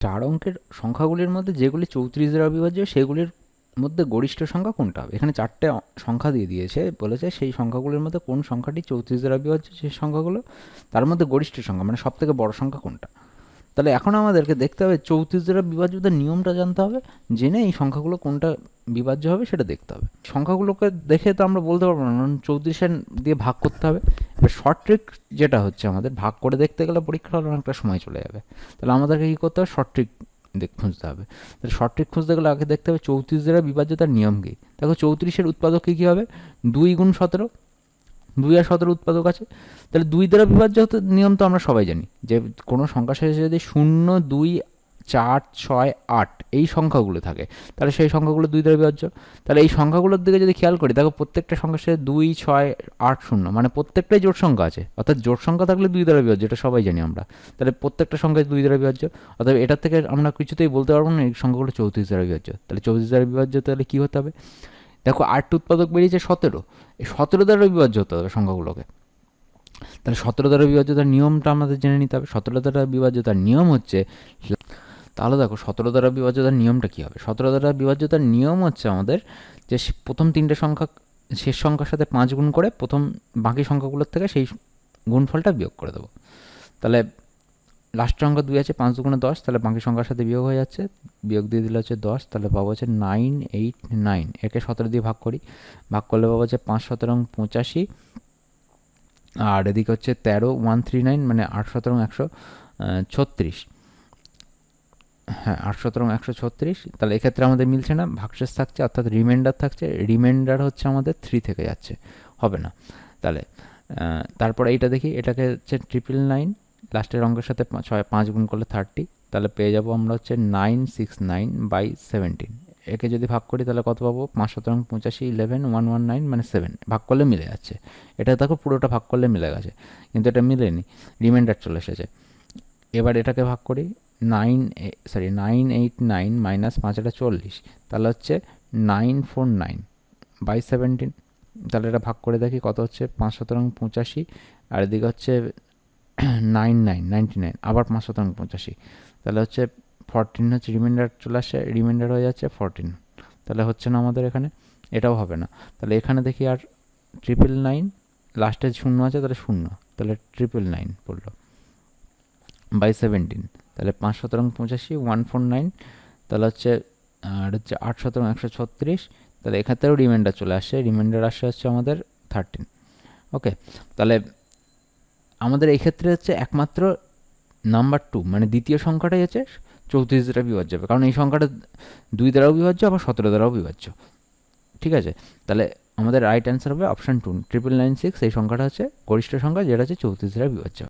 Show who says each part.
Speaker 1: চার অঙ্কের সংখ্যাগুলির মধ্যে যেগুলি চৌত্রিশ দ্বারা অবিভাজ্য সেগুলির মধ্যে গরিষ্ঠ সংখ্যা কোনটা হবে? এখানে চারটে সংখ্যা দিয়ে দিয়েছে, বলেছে সেই সংখ্যাগুলির মধ্যে কোন সংখ্যাটি চৌত্রিশ দ্বারা বিভাজ্য, সেই সংখ্যাগুলো? তার মধ্যে গরিষ্ঠ সংখ্যা মানে সব থেকে বড় সংখ্যা কোনটা? তাহলে এখন আমাদেরকে দেখতে হবে চৌত্রিশ দ্বারা বিভাজ্যতার নিয়মটা জানতে হবে, জেনে এই সংখ্যাগুলো কোনটা বিভাজ্য হবে সেটা দেখতে হবে। সংখ্যাগুলোকে দেখে তো আমরা বলতে পারব না, কারণ চৌত্রিশের দিয়ে ভাগ করতে হবে। এবার শর্ট ট্রিক যেটা হচ্ছে আমাদের, ভাগ করে দেখতে গেলে পরীক্ষার অনেকটা সময় চলে যাবে। তাহলে আমাদেরকে কী করতে হবে? শর্ট ট্রিক দেখ খুঁজতে হবে। তাহলে শর্ট ট্রিক খুঁজতে গেলে আগে দেখতে হবে চৌত্রিশ দ্বারা বিভাজ্যতার নিয়ম কী? দেখো চৌত্রিশের উৎপাদক কী কী হবে? দুই গুণ সতেরো দুই আর সতেরো উৎপাদক আছে। তাহলে দুই দ্বারা বিভাজ্য হতে নিয়ম তো আমরা সবাই জানি। যে কোনো সংখ্যা শেষে যদি শূন্য, দুই, চার, ছয়, আট এই সংখ্যাগুলো থাকে, তাহলে সেই সংখ্যাগুলো দুই দ্বারা বিভাজ্য। তাহলে এই সংখ্যাগুলোর দিকে যদি খেয়াল করি, দেখো প্রত্যেকটা সংখ্যা শেষে দুই, ছয়, আট, শূন্য মানে প্রত্যেকটাই জোট সংখ্যা আছে। অর্থাৎ জোট সংখ্যা থাকলে দুই দ্বারা বিভাজ্য, এটা সবাই জানি আমরা। তাহলে প্রত্যেকটা সংখ্যা দুই দ্বারা বিভাজ্য। অর্থাৎ এটার থেকে আমরা কিছুতেই বলতে পারব না, এই সংখ্যাগুলো চৌত্রিশ দ্বারা বিভাজ্য। তাহলে চৌত্রিশ দ্বারা বিভাজ্য, তাহলে কী হতে হবে? দেখো আটটি উৎপাদক বেরিয়েছে সতেরো। এই সতেরো দ্বারা বিভাজ্য হতে হবে সংখ্যাগুলোকে। তাহলে সতেরো দ্বারা বিভাজ্যতার নিয়মটা আমাদের জেনে নিতে হবে। সতেরো দ্বারা বিভাজ্যতার নিয়ম হচ্ছে তাহলে দেখো সতেরো দ্বারা বিভাজ্যতার নিয়মটা কী হবে? সতেরো দ্বারা বিভাজ্যতার নিয়ম হচ্ছে আমাদের যে প্রথম তিনটে সংখ্যা, শেষ সংখ্যার সাথে পাঁচ গুণ করে প্রথম বাকি সংখ্যাগুলোর থেকে সেই গুণফলটা বিয়োগ করে দেবো। তাহলে লাস্ট সংখ্যা দুই আছে, পাঁচ দুগুণে দশ, তাহলে বাকি সংখ্যার সাথে বিয়োগ হয়ে যাচ্ছে। বিয়োগ দিয়ে দিলে হচ্ছে দশ, তাহলে পাবো হচ্ছে নাইন এইট নাইন একে সতেরো দিয়ে ভাগ করি। ভাগ করলে পাবো হচ্ছে পাঁচ সতেরো পঁচাশি। আর এদিকে হচ্ছে তেরো ওয়ান থ্রি নাইন মানে আট সতেরো একশো ছত্রিশ। হ্যাঁ আট সতেরো একশো ছত্রিশ। তাহলে এক্ষেত্রে আমাদের মিলছে না, ভাগশেষ থাকছে, অর্থাৎ রিমাইন্ডার থাকছে। রিমাইন্ডার হচ্ছে আমাদের থ্রি থেকে যাচ্ছে। হবে না। তাহলে তারপরে এইটা দেখি, এটাকে হচ্ছে ট্রিপল নাইন লাস্টের অঙ্কের সাথে ছয় পাঁচ গুণ করলে থার্টি তাহলে পেয়ে যাব আমরা হচ্ছে nine six nine by seventeen একে যদি ভাগ করি তাহলে কত পাবো? পাঁচ শতরং পঁচাশি ইলেভেন ওয়ান ওয়ান নাইন মানে সেভেন ভাগ করলে মিলে যাচ্ছে। এটা দেখো পুরোটা ভাগ করলে মিলে গেছে, কিন্তু এটা মিলেনি। রিমাইন্ডার চলে এসেছে। এবার এটাকে ভাগ করি nine sorry nine eight nine minus পাঁচ পাঁচটা চল্লিশ। তাহলে হচ্ছে nine four nine by seventeen তাহলে এটা ভাগ করে দেখি কত হচ্ছে? পাঁচ শতরং পঁচাশি। আর এদিকে হচ্ছে নাইন নাইন নাইনটি নাইন আবার পাঁচ শতাংশ পঁচাশি। তাহলে হচ্ছে ফরটিন হচ্ছে রিমাইন্ডার চলে আসে রিমাইন্ডার হয়ে যাচ্ছে ফরটিন তাহলে হচ্ছে না আমাদের এখানে? এটাও হবে না। তাহলে এখানে দেখি আর ট্রিপল নাইন লাস্টে শূন্য আছে, তাহলে শূন্য। তাহলে ট্রিপল নাইন পড়ল। বাই সেভেন্টিন তাহলে পাঁচ শতরং পঁচাশি ওয়ান ফোর নাইন তাহলে হচ্ছে, আর হচ্ছে আট শতরং একশো ছত্রিশ, তাহলে এক্ষেত্রেও রিমাইন্ডার চলে আসে। রিমাইন্ডার আসছে হচ্ছে আমাদের থার্টিন ওকে তাহলে আমাদের এই ক্ষেত্রে হচ্ছে একমাত্র নাম্বার টু মানে দ্বিতীয় সংখ্যাটাই হচ্ছে চৌত্রিশ দ্বারা বিভাজ্য হবে। কারণ এই সংখ্যাটা দুই দ্বারাও বিভাজ্য, আবার সতেরো দ্বারাও বিভাজ্য। ঠিক আছে? তাহলে আমাদের রাইট অ্যান্সার হবে option two triple nine six এই সংখ্যাটা হচ্ছে গরিষ্ঠ সংখ্যা, যেটা হচ্ছে চৌত্রিশ দ্বারা বিভাজ্য।